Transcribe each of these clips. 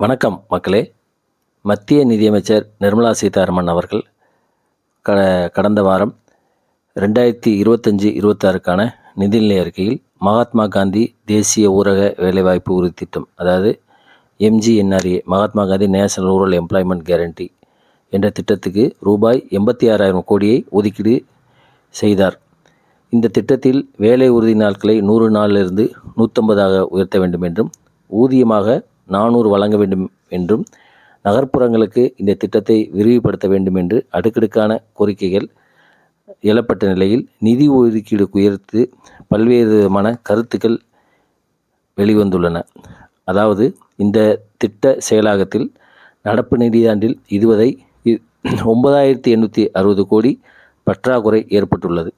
வணக்கம் மக்களே. மத்திய நிதியமைச்சர் நிர்மலா சீதாராமன் அவர்கள் க கடந்த வாரம் ரெண்டாயிரத்தி இருபத்தஞ்சி இருபத்தாறுக்கான நிதிநிலை அறிக்கையில் மகாத்மா காந்தி தேசிய ஊரக வேலைவாய்ப்பு உறுதி திட்டம் அதாவது MGNRA Mahatma Gandhi national rural employment guarantee என்ற திட்டத்துக்கு ரூபாய் எண்பத்தி ஆறாயிரம் கோடியை ஒதுக்கீடு செய்தார். இந்த திட்டத்தில் வேலை உறுதி நாட்களை நூறு நாளிலிருந்து நூற்றம்பதாக உயர்த்த வேண்டும் என்றும் ஊதியமாக நானூறு வழங்க வேண்டும் என்றும் நகர்ப்புறங்களுக்கு இந்த திட்டத்தை விரிவுபடுத்த வேண்டும் என்று அடுக்கடுக்கான கோரிக்கைகள் எழப்பட்ட நிலையில் நிதி ஒதுக்கீடு உயர்த்து பல்வேறு விதமான கருத்துக்கள் வெளிவந்துள்ளன. அதாவது இந்த திட்ட செயலாக்கத்தில் நடப்பு நிதியாண்டில் இதுவரை ஒன்பதாயிரத்தி எண்ணூற்றி அறுபது கோடி பற்றாக்குறை ஏற்பட்டுள்ளது.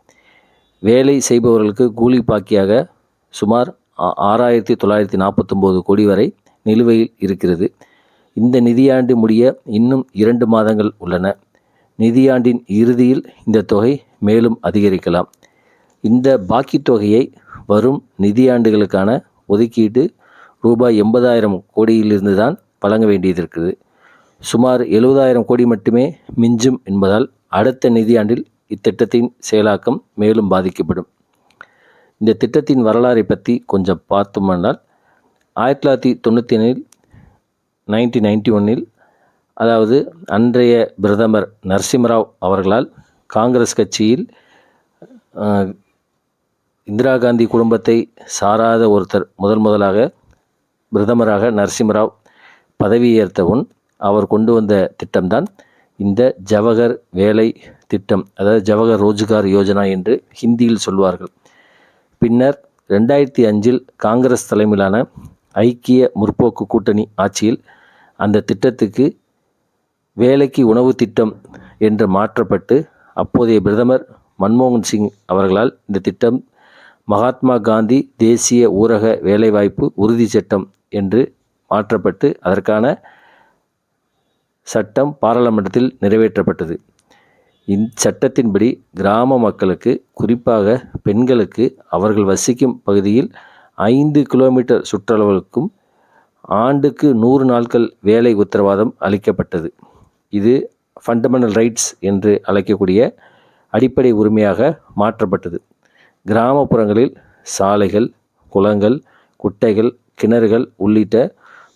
வேலை செய்பவர்களுக்கு கூலி பாக்கியாக சுமார் ஆ- ஆறாயிரத்தி தொள்ளாயிரத்தி நாற்பத்தொம்போது கோடி வரை நிலுவையில் இருக்கிறது. இந்த நிதியாண்டு முடிய இன்னும் இரண்டு மாதங்கள் உள்ளன. நிதியாண்டின் இறுதியில் இந்த தொகை மேலும் அதிகரிக்கலாம். இந்த பாக்கி தொகையை வரும் நிதியாண்டுகளுக்கான ஒதுக்கீடு ரூபாய் எண்பதாயிரம் கோடியிலிருந்து தான் வழங்க வேண்டியது இருக்குது சுமார் எழுபதாயிரம் கோடி மட்டுமே மிஞ்சும் என்பதால் அடுத்த நிதியாண்டில் இத்திட்டத்தின் செயலாக்கம் மேலும் பாதிக்கப்படும். இந்த திட்டத்தின் வரலாறை பற்றி கொஞ்சம் பார்த்தோம்னால் ஆயிரத்தி தொள்ளாயிரத்தி தொண்ணூற்றி ஏழில் நைன்டீன் நைன்டி ஒன்னில் அதாவது அன்றைய பிரதமர் நரசிம்மராவ் அவர்களால் காங்கிரஸ் கட்சியில் இந்திரா காந்தி குடும்பத்தை சாராத ஒருத்தர் முதல் முதலாக பிரதமராக நரசிம்மராவ் பதவியேற்ற முன் அவர் கொண்டு வந்த திட்டம்தான் இந்த ஜவஹர் வேலை திட்டம் அதாவது ஜவஹர் ரோஜ்கார் யோஜனா என்று ஹிந்தியில் சொல்வார்கள். பின்னர் ரெண்டாயிரத்தி அஞ்சில் காங்கிரஸ் தலைமையிலான ஐக்கிய முற்போக்கு கூட்டணி ஆட்சியில் அந்த திட்டத்துக்கு வேலைக்கு உணவு திட்டம் என்று மாற்றப்பட்டு அப்போதைய பிரதமர் மன்மோகன் சிங் அவர்களால் இந்த திட்டம் மகாத்மா காந்தி தேசிய ஊரக வேலைவாய்ப்பு உறுதி சட்டம் என்று மாற்றப்பட்டு அதற்கான சட்டம் பாராளுமன்றத்தில் நிறைவேற்றப்பட்டது. இச்சட்டத்தின்படி கிராம மக்களுக்கு குறிப்பாக பெண்களுக்கு அவர்கள் வசிக்கும் பகுதியில் ஐந்து கிலோமீட்டர் சுற்றளவுக்கும் ஆண்டுக்கு நூறு நாட்கள் வேலை உத்தரவாதம் அளிக்கப்பட்டது. இது ஃபண்டமெண்டல் ரைட்ஸ் என்று அழைக்கக்கூடிய அடிப்படை உரிமையாக மாற்றப்பட்டது. கிராமப்புறங்களில் சாலைகள் குளங்கள் குட்டைகள் கிணறுகள் உள்ளிட்ட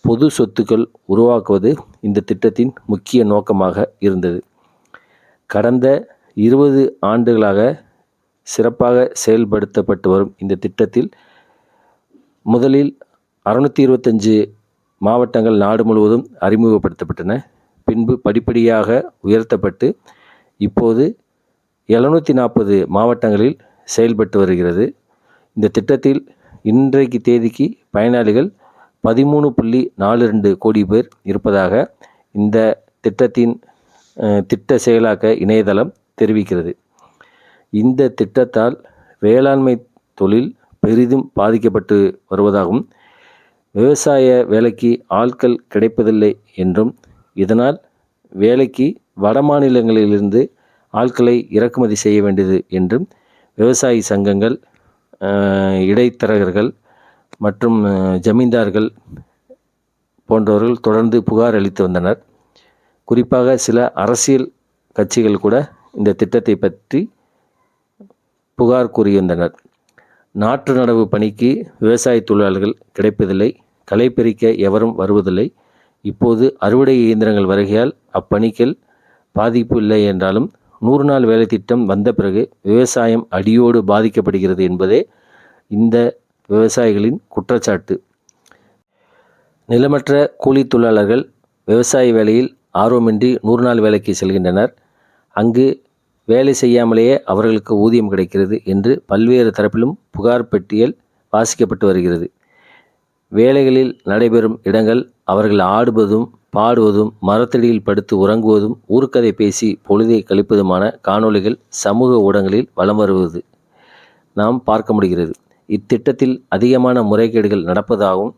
பொது சொத்துக்கள் உருவாக்குவது இந்த திட்டத்தின் முக்கிய நோக்கமாக இருந்தது. கடந்த இருபது ஆண்டுகளாக சிறப்பாக செயல்படுத்தப்பட்டு வரும் இந்த திட்டத்தில் முதலில் அறுநூற்றி இருபத்தஞ்சு மாவட்டங்கள் நாடு முழுவதும் அறிமுகப்படுத்தப்பட்டன. பின்பு படிப்படியாக உயர்த்தப்பட்டு இப்போது எழுநூற்றி நாற்பது மாவட்டங்களில் செயல்பட்டு வருகிறது. இந்த திட்டத்தில் இன்றைக்கு தேதிக்கு பயனாளிகள் பதிமூணு புள்ளி நாலு ரெண்டு கோடி பேர் இருப்பதாக இந்த திட்டத்தின் திட்ட செயலாக்க இணையதளம் தெரிவிக்கிறது. இந்த திட்டத்தால் வேளாண்மை தொழில் பெரிதும் பாதிக்கப்பட்டு வருவதாகவும் விவசாய வேலைக்கு ஆட்கள் கிடைப்பதில்லை என்றும் இதனால் வேலைக்கு வட மாநிலங்களிலிருந்து ஆட்களை இறக்குமதி செய்ய வேண்டியது என்றும் விவசாயி சங்கங்கள் இடைத்தரகர்கள் மற்றும் ஜமீன்தார்கள் போன்றவர்கள் தொடர்ந்து புகார் அளித்து வந்தனர். குறிப்பாக சில அரசியல் கட்சிகள் கூட இந்த திட்டத்தை பற்றி புகார் கூறியிருந்தனர் நாற்று நடவு பணிக்கு விவசாய தொழிலாளர்கள் கிடைப்பதில்லை களை பறிக்க எவரும் வருவதில்லை. இப்போது அறுவடை இயந்திரங்கள் வருகையால் அப்பணிகள் பாதிப்பு இல்லை என்றாலும் நூறு நாள் வேலை திட்டம் வந்த பிறகு விவசாயம் அடியோடு பாதிக்கப்படுகிறது என்பதே இந்த விவசாயிகளின் குற்றச்சாட்டு. நிலமற்ற கூலி தொழிலாளர்கள் விவசாய வேலையில் ஆர்வமின்றி நூறு நாள் வேலைக்கு செல்கின்றனர். அங்கு வேலை செய்யாமலேயே அவர்களுக்கு ஊதியம் கிடைக்கிறது என்று பல்வேறு தரப்பிலும் புகார் பெட்டியல் வாசிக்கப்பட்டு வருகிறது. வேலைகளில் நடைபெறும் இடங்கள் அவர்கள் ஆடுவதும் பாடுவதும் மரத்தடியில் படுத்து உறங்குவதும் ஊர்க்கதை பேசி பொழுதை கழிப்பதுமான காணொளிகள் சமூக ஊடகங்களில் வலம் வருவது நாம் பார்க்க முடிகிறது. இத்திட்டத்தில் அதிகமான முறைகேடுகள் நடப்பதாகவும்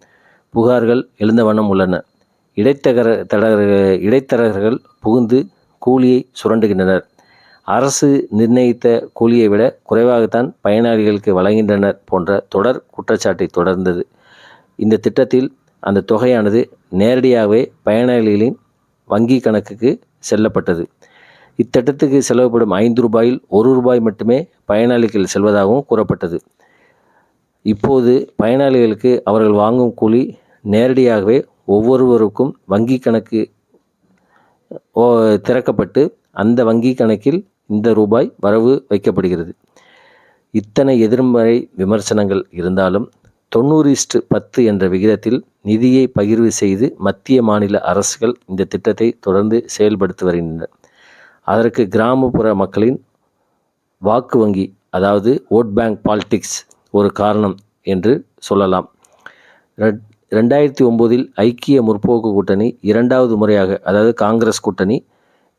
புகார்கள் எழுந்த வண்ணம் உள்ளன. இடைத்தகர தடக இடைத்தரகர்கள் புகுந்து கூலியை சுரண்டுகின்றனர். அரசு நிர்ணயித்த கூலியை விட குறைவாகத்தான் பயனாளிகளுக்கு வழங்கின்றனர் போன்ற தொடர் குற்றச்சாட்டை தொடர்ந்தது. இந்த திட்டத்தில் அந்த தொகையானது நேரடியாகவே பயனாளிகளின் வங்கி கணக்குக்கு செல்லப்பட்டது. இத்திட்டத்துக்கு செலவுப்படும் ஐந்து ரூபாயில் ஒரு ரூபாய் மட்டுமே பயனாளிகள் செல்வதாகவும் கூறப்பட்டது. இப்போது பயனாளிகளுக்கு அவர்கள் வாங்கும் கூலி நேரடியாகவே ஒவ்வொருவருக்கும் வங்கி கணக்கு ஓ திறக்கப்பட்டு அந்த வங்கி கணக்கில் இந்த ரூபாய் வரவு வைக்கப்படுகிறது. இத்தனை எதிர்மறை விமர்சனங்கள் இருந்தாலும் தொண்ணூறு இஸ்டு பத்து என்ற விகிதத்தில் நிதியை பகிர்வு செய்து மத்திய மாநில அரசுகள் இந்த திட்டத்தை தொடர்ந்து செயல்படுத்தி வருகின்றன. அதற்கு கிராமப்புற மக்களின் வாக்கு வங்கி அதாவது ஓட் பேங்க் பாலிடிக்ஸ் ஒரு காரணம் என்று சொல்லலாம். ரெட் ரெண்டாயிரத்தி ஒம்போதில் ஐக்கிய முற்போக்கு கூட்டணி இரண்டாவது முறையாக அதாவது காங்கிரஸ் கூட்டணி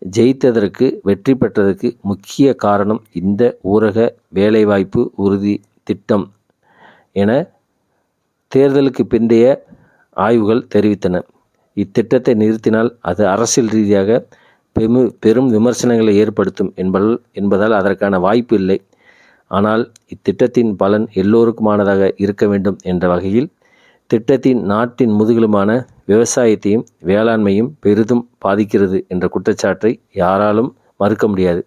ஜெயித்ததற்கு வெற்றி பெற்றதற்கு முக்கிய காரணம் இந்த ஊரக வேலைவாய்ப்பு உறுதி திட்டம் என தேர்தலுக்கு பிந்தைய ஆய்வுகள் தெரிவித்தன. இத்திட்டத்தை நிறுத்தினால் அது அரசியல் ரீதியாக பெமு பெரும் விமர்சனங்களை ஏற்படுத்தும் என்பதால் என்பதால் அதற்கான வாய்ப்பு இல்லை. ஆனால் இத்திட்டத்தின் பலன் எல்லோருக்குமானதாக இருக்க வேண்டும் என்ற வகையில் திட்டத்தின் நாட்டின் முதுகெலும்பான விவசாயத்தையும் வேளாண்மையும் பெரிதும் பாதிக்கிறது என்ற குற்றச்சாட்டை யாராலும் மறுக்க முடியாது.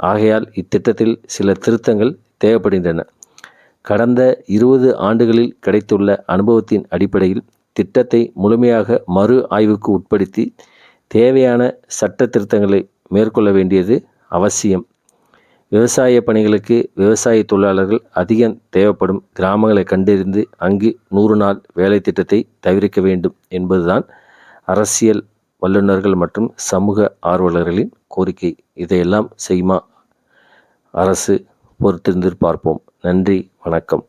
ஆகையால் இத்திட்டத்தில் சில திருத்தங்கள் தேவைப்படுகின்றன. கடந்த இருபது ஆண்டுகளில் கிடைத்துள்ள அனுபவத்தின் அடிப்படையில் திட்டத்தை முழுமையாக மறு ஆய்வுக்கு உட்படுத்தி தேவையான சட்ட திருத்தங்களை மேற்கொள்ள வேண்டியது அவசியம். விவசாய பணிகளுக்கு விவசாய தொழிலாளர்கள் அதிகம் தேவைப்படும் கிராமங்களை கண்டறிந்து அங்கு நூறு நாள் வேலை திட்டத்தை தவிர்க்க வேண்டும் என்பதுதான் அரசியல் வல்லுநர்கள் மற்றும் சமூக ஆர்வலர்களின் கோரிக்கை. இதையெல்லாம் செய்யுமா? அரசு பொறுத்திருந்து பார்ப்போம். நன்றி வணக்கம்.